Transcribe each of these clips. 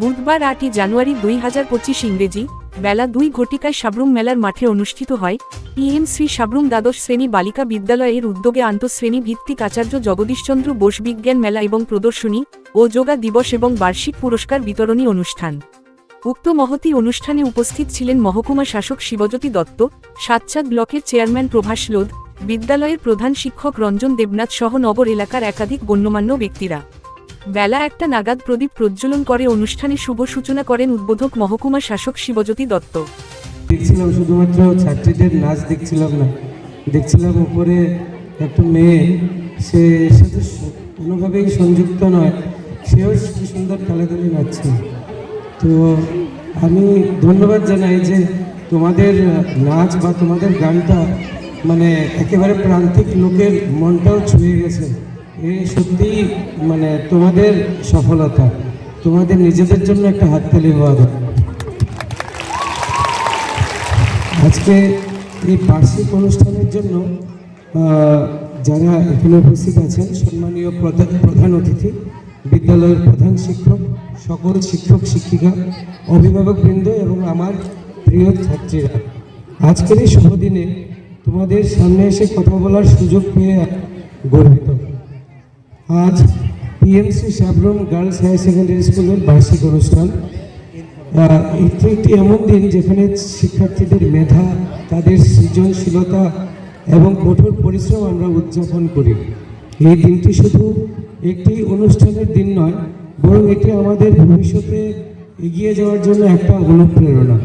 বুধবার আটই জানুয়ারি দুই হাজার পঁচিশ ইংরেজি, বেলা দুই ঘটিকায় সাবরুম মেলার মাঠে অনুষ্ঠিত হয়। ইএম শ্রী সাবরুম দ্বাদশ শ্রেণি বালিকা বিদ্যালয়ের উদ্যোগে আন্তঃশ্রেণী ভিত্তিক আচার্য জগদীশচন্দ্র বোস বিজ্ঞান মেলা এবং প্রদর্শনী ও যোগা দিবস এবং বার্ষিক পুরস্কার বিতরণী অনুষ্ঠান। উক্ত মহতি অনুষ্ঠানে উপস্থিত ছিলেন মহকুমা শাসক শিবজ্যোতি দত্ত, সাতচাঁদ ব্লকের চেয়ারম্যান প্রভাস লোধ, বিদ্যালয়ের প্রধান শিক্ষক রঞ্জন দেবনাথ সহ নগর এলাকার একাধিক গণ্যমান্য ব্যক্তিরা। বেলা একটা নাগাদ প্রদীপ প্রজ্বলন করে অনুষ্ঠানে শুভ সূচনা করেন উদ্বোধক মহকুমা শাসক শিবজ্যোতি দত্ত। দেখছিলাম শুধুমাত্র ছাত্রীদের নাচ দেখছিলাম না। দেখছিলাম উপরে একটা মেয়ে, সে স- কোনোভাবেই সংযুক্ত নয়, সেও কি সুন্দর তালে নাচছে তো আমি ধন্যবাদ জানাই যে তোমাদের নাচ বা তোমাদের গানটা মানে একেবারে প্রান্তিক লোকের মনটাও ছুঁয়ে গেছে। এই সত্যিই মানে তোমাদের সফলতা, তোমাদের নিজেদের জন্য একটা হাততালি হওয়া দরকার। আজকে এই বার্ষিক অনুষ্ঠানের জন্য যারা এখানে উপস্থিত আছেন, সম্মানীয় প্রধান প্রধান অতিথি, বিদ্যালয়ের প্রধান শিক্ষক, সকল শিক্ষক, শিক্ষিকা অভিভাবকবৃন্দ এবং আমার প্রিয় ছাত্রীরা, আজকের এই শুভ দিনে তোমাদের সামনে এসে কথা বলার সুযোগ পেয়ে গর্বিত। আজ PMC Sabroom girls higher secondary স্কুলের বার্ষিক অনুষ্ঠান। এটি একটি এমন দিন যেখানে শিক্ষার্থীদের মেধা, তাদের সৃজনশীলতা এবং কঠোর পরিশ্রম আমরা উদযাপন করি। এই দিনটি শুধু একটি অনুষ্ঠানের দিন নয়, বরং এটি আমাদের ভবিষ্যতে এগিয়ে যাওয়ার জন্য একটা অনুপ্রেরণা।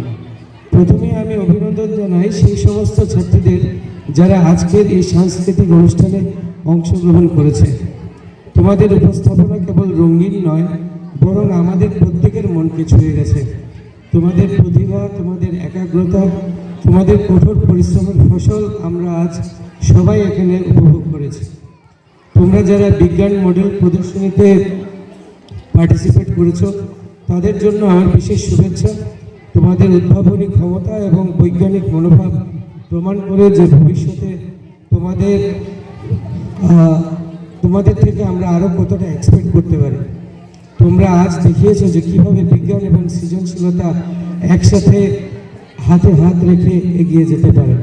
প্রথমে আমি অভিনন্দন জানাই সেই সমস্ত ছাত্রীদের যারা আজকের এই সাংস্কৃতিক অনুষ্ঠানে অংশগ্রহণ করেছে। তোমাদের উপস্থাপনা কেবল রঙিন নয়, বরং আমাদের প্রত্যেকের মনকে ছুঁয়ে গেছে। তোমাদের প্রতিভা, তোমাদের একাগ্রতা, তোমাদের কঠোর পরিশ্রমের ফসল আমরা আজ সবাই এখানে উপভোগ করেছি। তোমরা যারা বিজ্ঞান মডেল প্রদর্শনীতে পার্টিসিপেট করেছ, তাদের জন্য আমার বিশেষ শুভেচ্ছা। তোমাদের উদ্ভাবনী ক্ষমতা এবং বৈজ্ঞানিক মনোভাব প্রমাণ করে যে ভবিষ্যতে তোমাদের তোমাদের থেকে আমরা আরও কতটা এক্সপেক্ট করতে পারি? তোমরা আজ দেখিয়েছো যে কীভাবে বিজ্ঞান এবং সৃজনশীলতা একসাথে হাতে হাত রেখে এগিয়ে যেতে পারে।